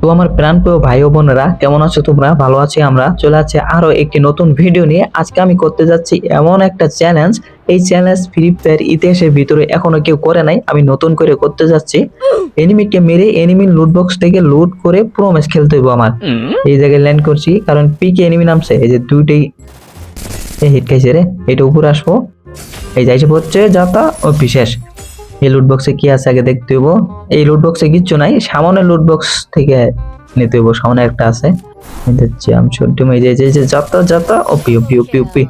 তো আমার প্রাণপ্রিয় ভাই ও বোনেরা কেমন আছো তোমরা? ভালো আছি আমরা। চলে আসছে আরও একটি নতুন ভিডিও নিয়ে। আজকে আমি করতে যাচ্ছি এমন একটা চ্যালেঞ্জ এই চ্যালেঞ্জ ফ্রি ফায়ার ইতিহাসের ভিতরে এখনও কেউ করে নাই। আমি নতুন করে করতে যাচ্ছি। এনিমিকে মেরে এনিমির লুট বক্স থেকে লুট করে পুরো ম্যাচ খেলতে হইব আমার। এই জায়গায় ল্যান্ড করছি কারণ পিকে এনিমি নামছে। এই যে দুইটাই হিট খাইছে রে। এটা উপরে আসব। এই যাইছে পড়ছে যাতা ও বিশেষ এই লুট বক্সে কি আছে আগে দেখতে হইব? এই লুট বক্সে কিচ্ছু নাই সামনে লুট বক্স থেকে নিতে হইব, সামনে একটা আছে। আমি ছোট্টি মেয়ে যে যে যাত্রা যাত্রা, ওপি ওপি ওপি ওপি।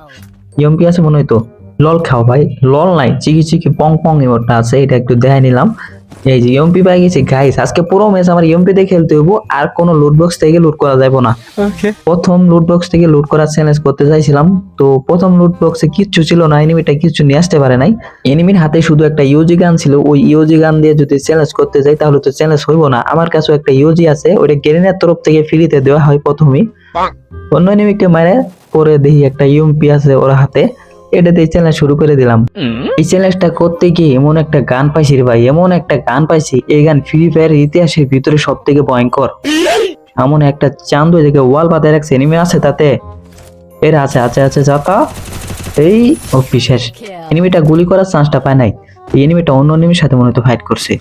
ইয়ম্পি আছে মনে হয় তো? লল খাও ভাই, লল নাই, চিকি চিকি, পং পং ইমোটটা আছে, এটা একটু দেখাই নিলাম। এই যে ইয়ম্পি পাই গেছি গাইস আজকে পুরো ম্যাচ আমার ইয়ম্পি দিয়ে খেলতে হইব আর কোনো লুট বক্স থেকে লুট করা যাবে না। প্রথম লুট বক্স থেকে লুট করার চ্যালেঞ্জ করতে চাইছিলাম তো প্রথম লুট বক্সে কিচ্ছু ছিল না এনিমিটা কিচ্ছু নিয়ে আসতে পারে নাই। এনিমির হাতে শুধু একটা ইউজি গান ছিল ওই ইউজি গান দিয়ে যদি চ্যালেঞ্জ করতে যাই তাহলে তো চ্যালেঞ্জ হইব না। আমার কাছেও একটা ইউজি আছে ওটা গেরিনের তরফ থেকে ফ্রিতে দেওয়া হয় প্রথমেই। অন্য এনিমিকে মারে পরে দেখি একটা ইউএমপি আছে ওর হাতে। এটা দিয়ে চ্যালেঞ্জ শুরু করে দিলাম। এই চ্যালেঞ্জটা করতে গিয়ে এমন একটা গান পাইছি রে ভাই এমন একটা গান পাইছি এই গান ফ্রি ফায়ার ইতিহাসের ভিতরে সব থেকে ভয়ঙ্কর। এমন একটা চান্দু এদিকে ওয়াল বাদে রাখছে এনিমি আছে তাতে। এর আছে আছে আছে যাতা এই ও বিশেষ এনিমিটা গুলি করার চান্সটা পায় নাই। এই এনিমিটা অন্য এনিমির সাথে মনে হতো ফাইট করছে।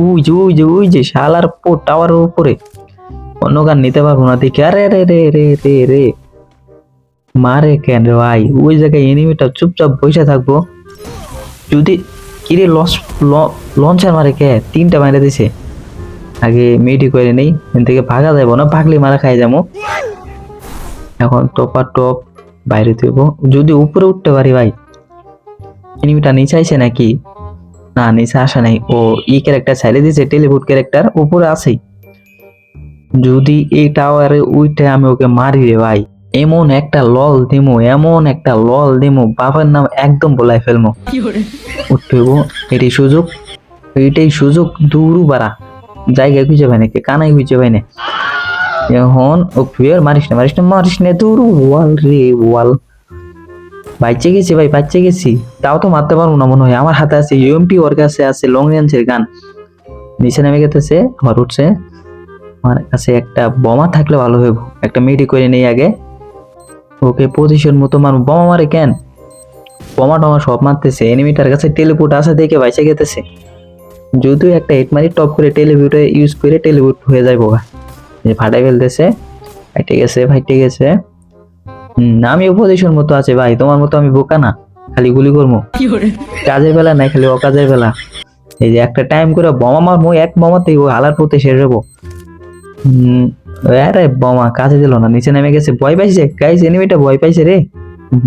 উই যে উই যে উই যে শালার পো টাওয়ারের উপরে। অন্য গান নিতে পারব না দেখি। আরে রে রে রে রে রে মারে কেন ভাই? ওই জায়গায় এনিমিটা চুপচাপ বসে থাকব। যদি কিরে লস লঞ্চার মারে কে? তিনটা মারে দিছে। আগে মেয়েটি করে নেই, এখান থেকে ভাগা যাব না, ভাগলে মারা খাই যাব। এখন টপার টপ বাইরে দেব যদি উপরে উঠতে পারি ভাই এনিমিটা নিচে আইছে নাকি? না, নিচে আসা নাই। ও, ই ক্যারেক্টার ছাইড়ে দিয়েছে টেলিপুট ক্যারেক্টার উপরে আছেই। যদি এই টাওয়ারে উঠে আমি ওকে মারি রে ভাই। এমন একটা লল দিমো এমন একটা লল দিমো বাবার নাম একদম বলাই ফেলমো। উঠতে এটাই সুযোগ এটাই সুযোগ দূরু বাড়া। জায়গায় খুঁজে পাই নাকি কানাই খুঁজে পাই না। এখন ও ফিয়ার মারিস না মারিস না মারিস না দূর ওয়াল রে ওয়াল। বাইচে গেছি ভাই বাইচে গেছি। তাও তো মারতে পারব না মনে হয় আমার হাতে আছে ইউএমপি ওর কাছে আছে লং রেঞ্জের গান। নিচে নেমে গেতেছে আবার উঠছে। আমার কাছে একটা বোমা থাকলে ভালো হইব। একটা মেডি করে নেই আগে। ওকে পজিশন মতো মার বোমা মারে কেন? বোমা টমা সব মারতেছে। এনিমিটার কাছে টেলিপুট আছে দেখে বাইচে গেতেছে। যদিও একটা হেড মারি টপ করে টেলিভিউটে ইউজ করে টেলিভিউট হয়ে যায় বোকা যে ফাটাই ফেলতেছে। ফাইটে গেছে ফাইটে গেছে। হম আমি পজিশন মতো আছে ভাই। তোমার মতো আমি বোকা না। খালি গুলি করব। কাজের বেলা নাই খালি অকাজের বেলা। এই যে একটা টাইম করে বোমা মারবো এক বোমাতেই ও হালার পথে সেরে হম আরে বোমা কাজে দিল না নিচে নেমে গেছে। ভয় পাইছে গাইস এনিমিটা ভয় পাইছে রে।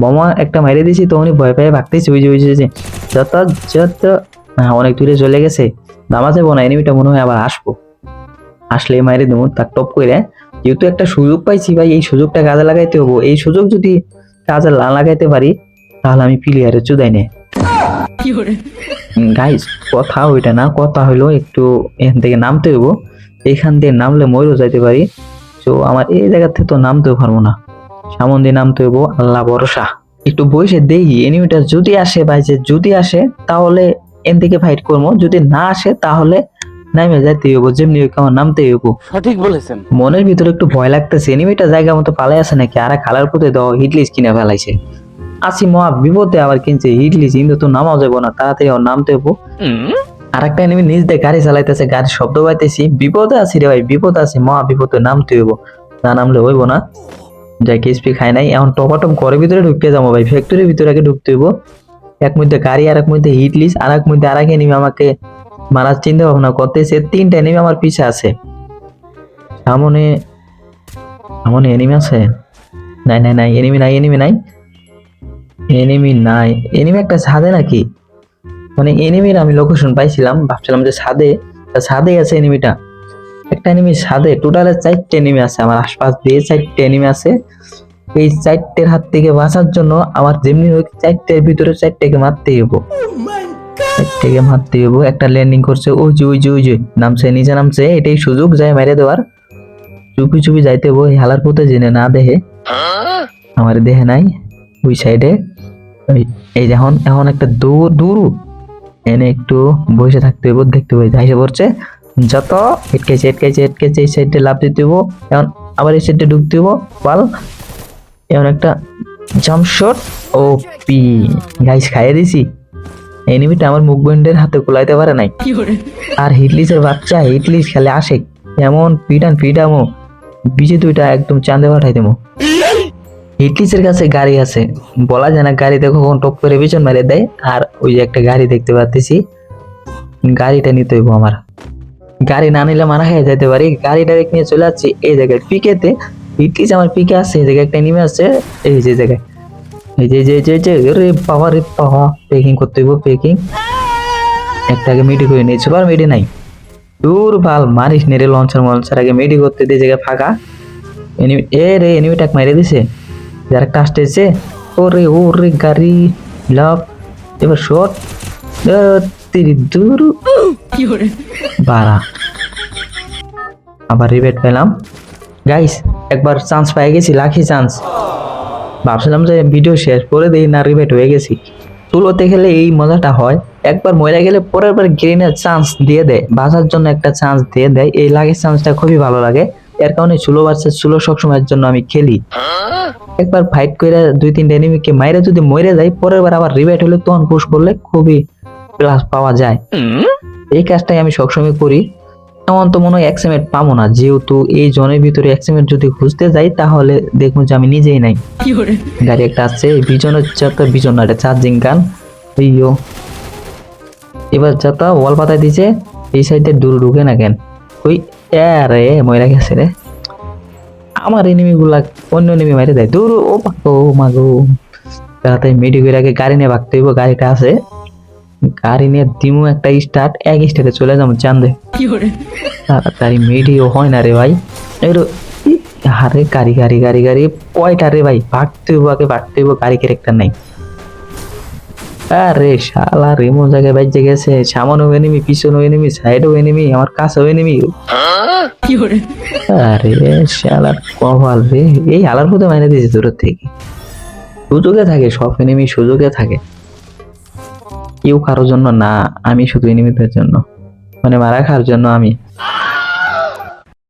বোমা একটা মাইরে দিয়েছি তো উনি ভয় পেয়ে ভাগতেছে ওই যে। যত যত হ্যাঁ অনেক দূরে চলে গেছে। নামা যাব না এনিমিটা মনে হয় আবার আসব। আসলে মাইরে দেবো তার টপ করে যেহেতু একটা সুযোগ পাইছি ভাই এই সুযোগটা কাজে লাগাইতে হব। এই সুযোগ যদি কাজে না লাগাইতে পারি তাহলে আমি প্লেয়ারে চুদাই নে। গাইস কথা ওইটা না কথা হইল একটু এখান থেকে নামতে হইব। এখান দিয়ে নামলে ময়ূরও যাইতে পারি। তো আমার এই জায়গা থেকে তো নামতেও পারব না। সামন দিয়ে নামতে হইব আল্লাহ ভরসা। একটু বসে দেখি এনিমিটা যদি আসে ভাই যে যদি আসে তাহলে এন থেকে ফাইট করব। যদি না আসে তাহলে নামে যাইতে হইব যেমনি হোক আমার নামতে হইব। সঠিক বলেছেন। মনের ভিতরে একটু ভয় লাগতেছে এনিমিটা জায়গা মতো পালাই আছে নাকি? আর খালার পথে দাও হিটলিস কিনে ফেলাইছে। আসি মহা বিপদে আবার কিনছে হিটলিস কিন্তু তো নামাও যাব না তাড়াতাড়ি নামতে হইব। আর একটা এনিমি নিজ দিয়ে গাড়ি চালাইতেছে গাড়ি শব্দ পাইতেছি, বিপদে আছি রে ভাই, বিপদ আছে, মহা বিপদে নামতে হইব। না নামলে হইব না। যাই কিসপি খাই নাই, এখন টপাটপ ঘরের ভিতরে ঢুকতে যাব ভাই ফ্যাক্টরির ভিতরে আগে ঢুকতে হইব। এক মধ্যে গাড়ি আর এক মধ্যে হিট হিটলিস আর এক মধ্যে আর এক এনিমি আমাকে মারার চিন্তা ভাবনা করতেছে। তিনটা এনিমি আমার পিছে আছে। সামনে সামনে এনিমি আছে? নাই নাই নাই এনিমি নাই এনিমি নাই। এনিমি নাই। এনিমি একটা ছাদে নাকি? মানে এনিমির আমি লোকেশন পাইছিলাম, ভাবছিলাম যে ছাদে ছাদে আছে এনিমিটা। একটা এনিমি ছাদে টোটালে চারটে এনিমি আছে, আমার আশপাশ দিয়ে চারটে এনিমি আছে। এই চারটের হাত থেকে বাঁচার জন্য আমার যেমনি হোক চারটের ভিতরে চারটেকে মারতেই হব। চারটেকে মারতে হব, একটা ল্যান্ডিং করছে, ওই যে ওই যে ওই যে, নামছে, নিচে নামছে, এটাই সুযোগ যায় মেরে দেওয়ার। চুপি চুপি যাইতে হব, এই হালার পথে জেনে না দেহে। আমার দেহে নাই, ওই সাইডে এই যে এখন এখন একটা দূর দূর। এনে একটু বসে থাকতে হইব দেখতে পাই যাইসে পড়ছে। যত এটকেছে এটকেছে এটকেছে এই সাইডে লাভ দিতে দেবো এখন আবার এই সাইডে ঢুক দেবো বল এমন একটা জামশট ও পি গাইস খাইয়ে দিছি। এনিমিটা আমার মুভমেন্টের হাতে কুলাইতে পারে নাই। আর হিটলিসের বাচ্চা হিটলিস খেলে আসে। এমন পিটান পিটামো। বিজে দুইটা একদম চাঁদে পাঠাই দেবো। হিটলিসের কাছে গাড়ি আছে। বলা যায় না গাড়িতে কখন টপ করে পিছন মেরে দেয়, আর ওই যে একটা গাড়ি দেখতে পাচ্ছি গাড়িটা নিতে হইব আমার। গাড়ি না নিলে মারা খেয়ে যেতে পারি। গাড়ি ডাইরেক্ট নিয়ে চলে আসছি এই জায়গায় পিকেতে হিটলিস আমার পিকে আছে, এই জায়গায় একটা নেমে আছে এই যে জায়গায়। এই যে যে যে যে রে বাবা রে বাবা। পেকিং করতে হইব একটা আগে মিডি করে নিয়েছিল আর মিডি নাই। দূর ভালো, মারিস নে রে লঞ্চার মঞ্চার আগে মিডি করতে দিয়ে জায়গায় ফাঁকা। এনিমি এ রে এনিমি টাক মাইরে দিছে। যারা কাস্ট আসতেছে ওরে ওরে, গাড়ি লাভ এবার শট দূর আবার রিবেট পেলাম। গাইস একবার চান্স পেয়ে গেছি লাখি চান্স ভাবছিলাম যে ভিডিও শেষ করে দিই, না রিবেট হয়ে গেছি। তুলোতে খেলে এই মজাটা হয়। একবার মরে গেলে পরের বার গ্রিনের চান্স দিয়ে দেয়। বাঁচার জন্য একটা চান্স দিয়ে দেয়। এই লাগের চান্সটা খুবই ভালো লাগে। এর কারণে চুলো বাচ্চা চুলো সবসময়ের জন্য আমি খেলি। একবার ফাইট করে দুই তিনটা এনিমিকে মাইরে যদি মরে যায় পরের বার আবার রিবেট হলে তখন পুশ করলে খুবই প্লাস পাওয়া যায়। এই কাজটাই আমি সবসময় করি। এমন তো মনে হয় এক্সিমেট পাবো না। যেহেতু এই জনের ভিতরে এক্সিমেট যদি খুঁজতে যাই তাহলে দেখব যে আমি নিজেই নাই। গাড়ি একটা আছে এই বিজনের যাতে বিজন না এটা চার্জিং গান ইয়ো এবার যাতা ওয়াল পাতায় দিছে এই সাইডে দূর ঢুকে না কেন? ওই আরে ময়রা গেছে রে। আমার এনিমিগুলা অন্য এনিমি মাইরে দেয়। দূর ও ও মাগো তাড়াতাড়ি মেডি করে আগে গাড়ি নিয়ে ভাগতে হইব গাড়িটা আছে। গাড়ি নিয়ে দিমু একটা স্টার্ট এক স্টার্টে চলে যাব চান্দে তাড়াতাড়ি মেডিও হয় না রে ভাই। এর আরে গাড়ি গাড়ি গাড়ি গাড়ি কয়টা রে ভাই? ভাগতে হইব আগে ভাগতে হইব গাড়ি কেরেক্টার নাই। আরে শালা রেমো জায়গায় বাইজে গেছে। সামনেও এনিমি পিছনেও এনিমি সাইডেও এনিমি আমার কাছেও এনিমি আরে শালার কপাল রে। এই আলার মধ্যে মাইনে দিয়েছে দূর থেকে। সুযোগে থাকে, সব এনিমি সুযোগে থাকে। কেউ কারোর জন্য না, আমি শুধু এনিমিদের জন্য। মানে মারা খাওয়ার জন্য আমি।